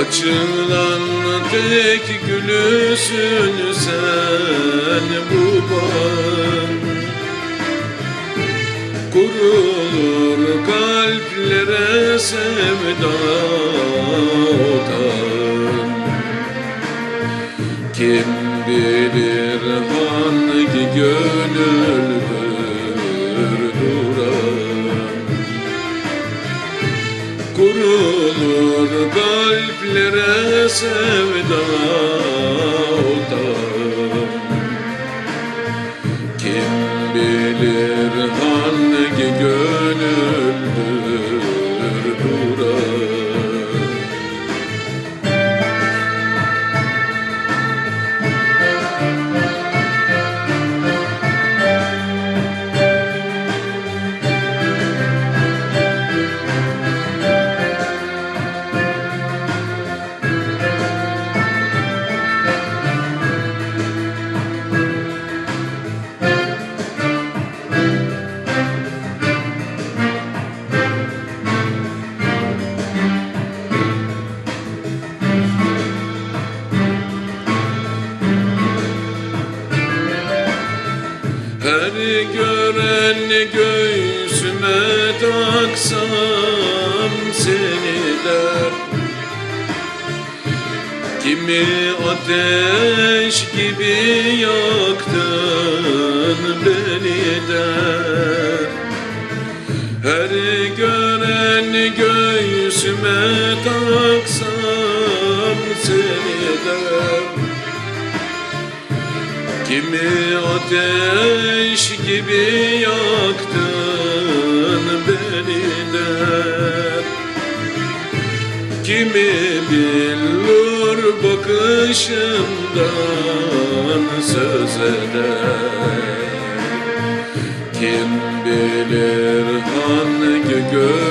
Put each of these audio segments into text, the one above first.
Açılan tek gülüsün sen bu bağın Kurulur kalplere sevda otağın Kim bilir hangi gönüldür Kurulur kalplere sevda otağım Kim bilir gören göğsüme taksam seni der Kimi ateş gibi yaktın beni der Her gören göğsüme taksam seni der Kimi ateş gibi yaktın beni der Kimi billur bakışından söz eder? Kim bilir hangi gönüldür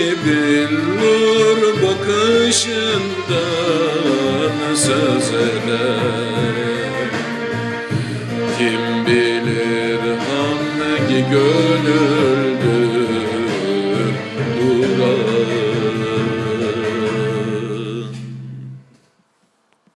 Kimi billur bakışından söz eder